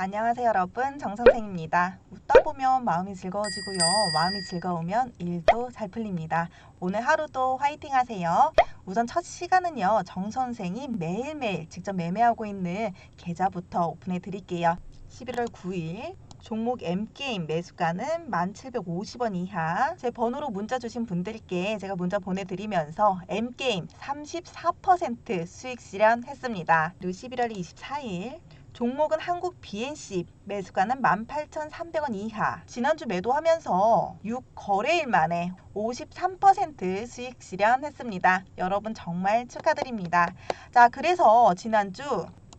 안녕하세요 여러분 정선생입니다. 웃다 보면 마음이 즐거워지고요. 마음이 즐거우면 일도 잘 풀립니다. 오늘 하루도 화이팅 하세요. 우선 첫 시간은요. 정선생이 매일매일 직접 매매하고 있는 계좌부터 오픈해 드릴게요. 11월 9일 종목 M게임 매수가는 1750원 이하 제 번호로 문자 주신 분들께 제가 문자 보내드리면서 M게임 34% 수익 실현했습니다. 그리고 11월 24일 종목은 한국 BNC 매수가는 18,300원 이하. 지난주 매도하면서 6거래일 만에 53% 수익 실현했습니다. 여러분 정말 축하드립니다. 자, 그래서 지난주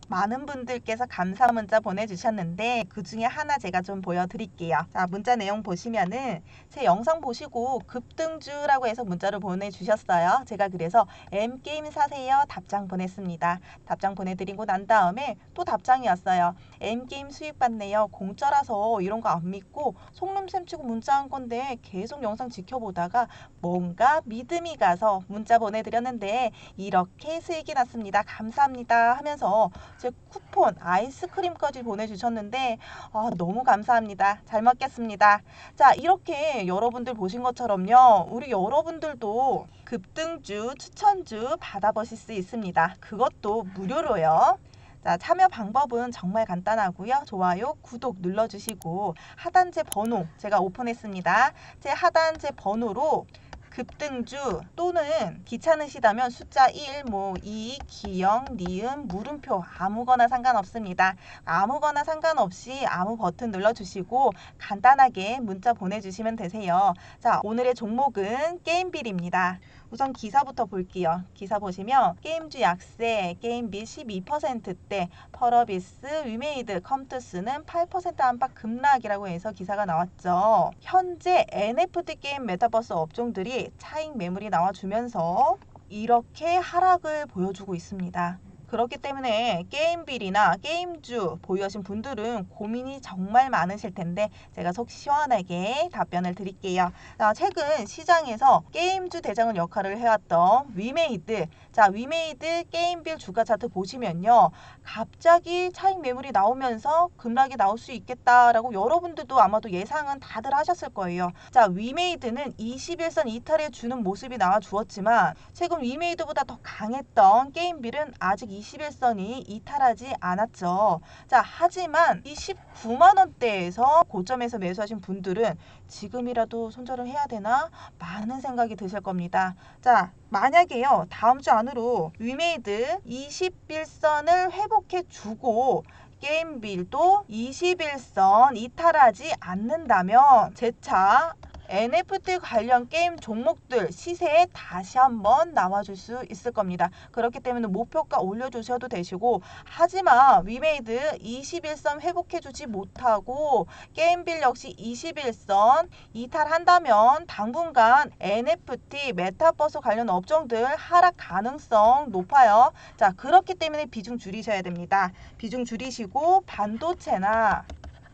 많은 분들께서 감사 문자 보내주셨는데 그 중에 하나 제가 좀 보여드릴게요. 자 문자 내용 보시면은 제 영상 보시고 급등주라고 해서 문자를 보내주셨어요. 제가 그래서 M 게임 사세요 답장 보냈습니다. 답장 보내드리고 난 다음에 또 답장이 왔어요. M 게임 수익 받네요. 공짜라서 이런 거 안 믿고 속눈샘 치고 문자한 건데 계속 영상 지켜보다가 뭔가 믿음이 가서 문자 보내드렸는데 이렇게 수익이 났습니다. 감사합니다 하면서 제 쿠폰 아이스크림까지 보내주셨는데 아, 너무 감사합니다. 잘 먹겠습니다. 자 이렇게 여러분들 보신 것처럼요. 우리 여러분들도 급등주 추천주 받아보실 수 있습니다. 그것도 무료로요. 자, 참여 방법은 정말 간단하고요. 좋아요, 구독 눌러주시고 하단제 번호 제가 오픈했습니다. 제 하단제 번호로 급등주 또는 귀찮으시다면 숫자 1, 뭐 2, 기영, 니은, 물음표 아무거나 상관없습니다. 아무거나 상관없이 아무 버튼 눌러주시고 간단하게 문자 보내주시면 되세요. 자, 오늘의 종목은 게임빌입니다. 우선 기사부터 볼게요. 기사 보시면 게임주 약세, 게임비 12%대, 펄어비스, 위메이드, 컴투스는 8% 안팎 급락이라고 해서 기사가 나왔죠. 현재 NFT 게임 메타버스 업종들이 차익 매물이 나와주면서 이렇게 하락을 보여주고 있습니다. 그렇기 때문에 게임빌이나 게임주 보유하신 분들은 고민이 정말 많으실 텐데 제가 속 시원하게 답변을 드릴게요. 자, 최근 시장에서 게임주 대장을 역할을 해왔던 위메이드 자 위메이드 게임빌 주가 차트 보시면요 갑자기 차익 매물이 나오면서 급락이 나올 수 있겠다라고 여러분들도 아마도 예상은 다들 하셨을 거예요. 자 위메이드는 21선 이탈해 주는 모습이 나와 주었지만 최근 위메이드보다 더 강했던 게임빌은 아직 21선이 이탈하지 않았죠. 자, 하지만 이 19만 원대에서 고점에서 매수하신 분들은 지금이라도 손절을 해야 되나 많은 생각이 드실 겁니다. 자, 만약에요. 다음 주 안으로 위메이드 21선을 회복해 주고 게임빌도 21선 이탈하지 않는다면 제차 NFT 관련 게임 종목들 시세에 다시 한번 나와줄 수 있을 겁니다. 그렇기 때문에 목표가 올려주셔도 되시고 하지만 위메이드 21선 회복해주지 못하고 게임빌 역시 21선 이탈한다면 당분간 NFT 메타버스 관련 업종들 하락 가능성 높아요. 자 그렇기 때문에 비중 줄이셔야 됩니다. 비중 줄이시고 반도체나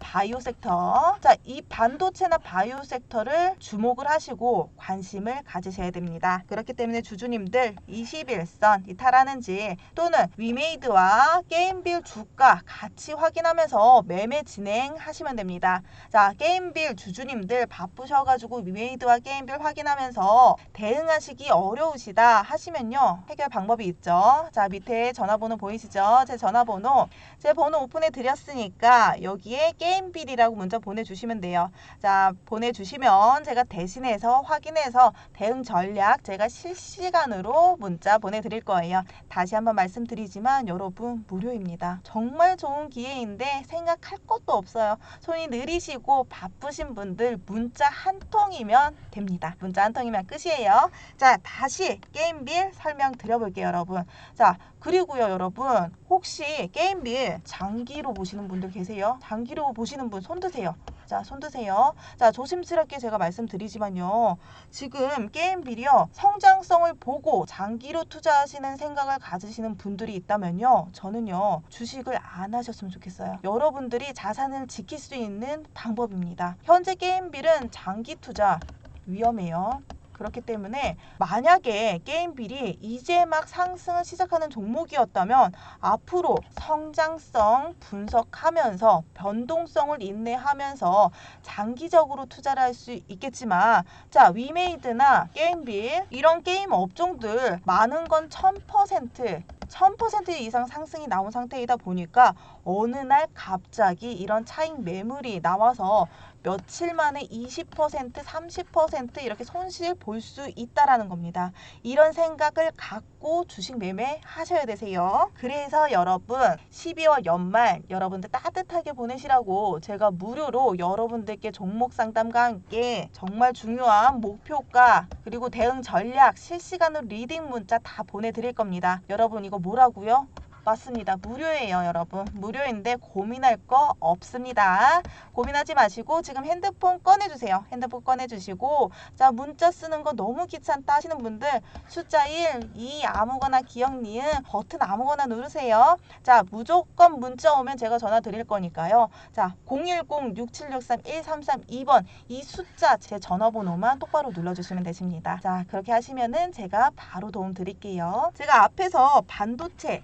바이오 섹터. 자, 이 반도체나 바이오 섹터를 주목을 하시고 관심을 가지셔야 됩니다. 그렇기 때문에 주주님들 21선 이탈하는지 또는 위메이드와 게임빌 주가 같이 확인하면서 매매 진행하시면 됩니다. 자, 게임빌 주주님들 바쁘셔가지고 위메이드와 게임빌 확인하면서 대응하시기 어려우시다 하시면요. 해결 방법이 있죠. 자, 밑에 전화번호 보이시죠? 제 전화번호, 제 번호 오픈해 드렸으니까 여기에 게임 빌이라고 문자 보내주시면 돼요. 자, 보내주시면 제가 대신해서 확인해서 대응 전략 제가 실시간으로 문자 보내드릴 거예요. 다시 한번 말씀드리지만 여러분 무료입니다. 정말 좋은 기회인데 생각할 것도 없어요. 손이 느리시고 바쁘신 분들 문자 한 통이면 됩니다. 문자 한 통이면 끝이에요. 자, 다시 게임빌 설명 드려볼게요, 여러분. 자, 그리고요, 여러분. 혹시 게임빌 장기로 보시는 분들 계세요? 장기로 보시는 분 손 드세요. 자, 손 드세요. 자, 조심스럽게 제가 말씀드리지만요. 지금 게임빌이요. 성장성을 보고 장기로 투자하시는 생각을 가지시는 분들이 있다면요. 저는요. 주식을 안 하셨으면 좋겠어요. 여러분들이 자산을 지킬 수 있는 방법입니다. 현재 게임빌은 장기 투자 위험해요. 그렇기 때문에 만약에 게임빌이 이제 막 상승을 시작하는 종목이었다면 앞으로 성장성 분석하면서 변동성을 인내하면서 장기적으로 투자를 할 수 있겠지만 자 위메이드나 게임빌 이런 게임 업종들 많은 건 1000% 1000% 이상 상승이 나온 상태이다 보니까 어느 날 갑자기 이런 차익 매물이 나와서 며칠 만에 20% 30% 이렇게 손실 볼 수 있다라는 겁니다. 이런 생각을 갖고 주식 매매 하셔야 되세요. 그래서 여러분 12월 연말 여러분들 따뜻하게 보내시라고 제가 무료로 여러분들께 종목 상담과 함께 정말 중요한 목표가 그리고 대응 전략 실시간으로 리딩 문자 다 보내드릴 겁니다. 여러분 이거 뭐라고요? 맞습니다. 무료예요, 여러분. 무료인데 고민할 거 없습니다. 고민하지 마시고 지금 핸드폰 꺼내주세요. 핸드폰 꺼내주시고 자 문자 쓰는 거 너무 귀찮다 하시는 분들 숫자 1, 2 아무거나 기억 니은 버튼 아무거나 누르세요. 자 무조건 문자 오면 제가 전화 드릴 거니까요. 자 010-6763-1332번 이 숫자 제 전화번호만 똑바로 눌러주시면 되십니다. 자 그렇게 하시면은 제가 바로 도움 드릴게요. 제가 앞에서 반도체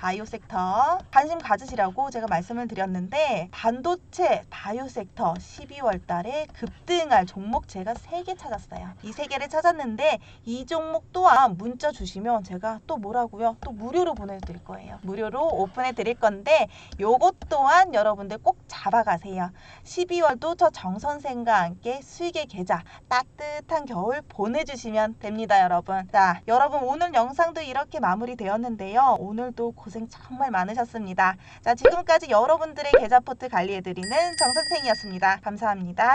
바이오 섹터 관심 가지시라고 제가 말씀을 드렸는데 반도체 바이오 섹터 12월 달에 급등할 종목 제가 3개 찾았어요. 이 3개를 찾았는데 이 종목 또한 문자 주시면 제가 또 뭐라고요? 또 무료로 보내드릴 거예요. 무료로 오픈해 드릴 건데 요것 또한 여러분들 꼭 잡아가세요. 12월도 저 정선생과 함께 수익의 계좌 따뜻한 겨울 보내주시면 됩니다 여러분 자 여러분 오늘 영상도 이렇게 마무리되었는데요 오늘도 고생 정말 많으셨습니다. 자 지금까지 여러분들의 계좌 포트 관리해드리는 정선생이었습니다. 감사합니다